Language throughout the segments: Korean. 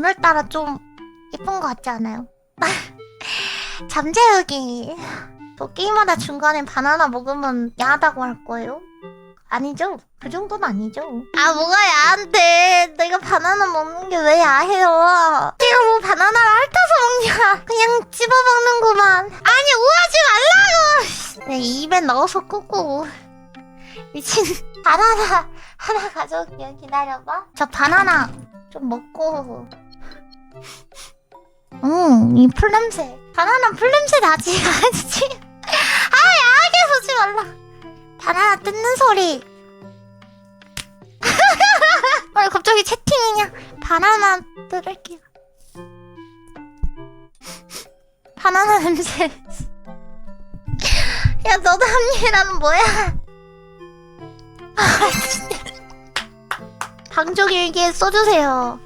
오늘따라 좀 예쁜 것 같지 않아요? 잠재우기. 또 게임하다 중간에 바나나 먹으면 야하다고 할 거예요? 아니죠? 그 정도는 아니죠. 아, 뭐가 야한데. 내가 바나나 먹는 게 왜 야해요? 내가 뭐 바나나를 핥아서 먹냐. 그냥 찝어 먹는구만. 아니, 오하지 말라고! 네, 입에 넣어서 끄고. 미친. 바나나 하나 가져올게요. 기다려봐. 저 바나나 좀 먹고. 응, 이 풀냄새. 바나나 풀냄새 나지? 아니지? 아, 야하게 보지 말라. 바나나 뜯는 소리. 왜 갑자기 채팅이냐? 바나나 뜯을게요. 바나나 냄새. 야, 너도 합리라는 뭐야? 아, 진짜. 방종일기에 써주세요.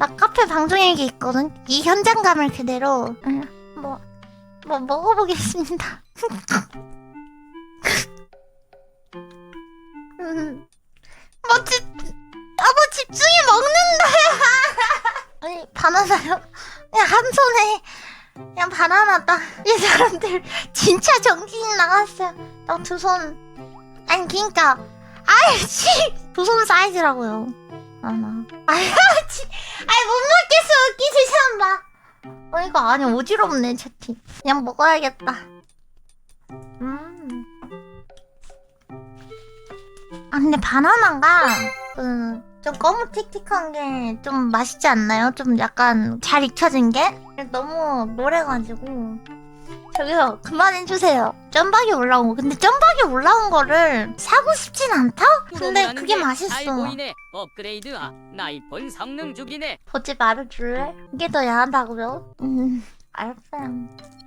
나 카페 방종일기 있거든. 이 현장감을 그대로 응, 뭐, 뭐 먹어보겠습니다. 음, 뭐 집, 아뭐 집중이 먹는다. 아니 바나나요? 그냥 한 손에 그냥 바나나다. 이 사람들 진짜 정신이 나갔어요. 나 두 손. 아니 그니까 아이씨 두 손 사이즈라고요. 하나. 아이 치. 아이 못 먹겠어 웃기지 참 마. 어 이거 아니 어지럽네 채팅. 그냥 먹어야겠다. 음. 아 근데 바나나가 그 좀 거무틱틱한 게 좀 맛있지 않나요? 좀 약간 잘 익혀진 게 너무 노래가지고 저기요 그만해주세요. 점박이 올라온 거 근데 점박이 올라온 거를 사고 싶진 않다? 근데 그게 맛있어. 잘 보이네. 업그레이드와 나이폰 성능 죽이네. 보지 말아줄래? 이게 더 야하다고요? 음 알았어요.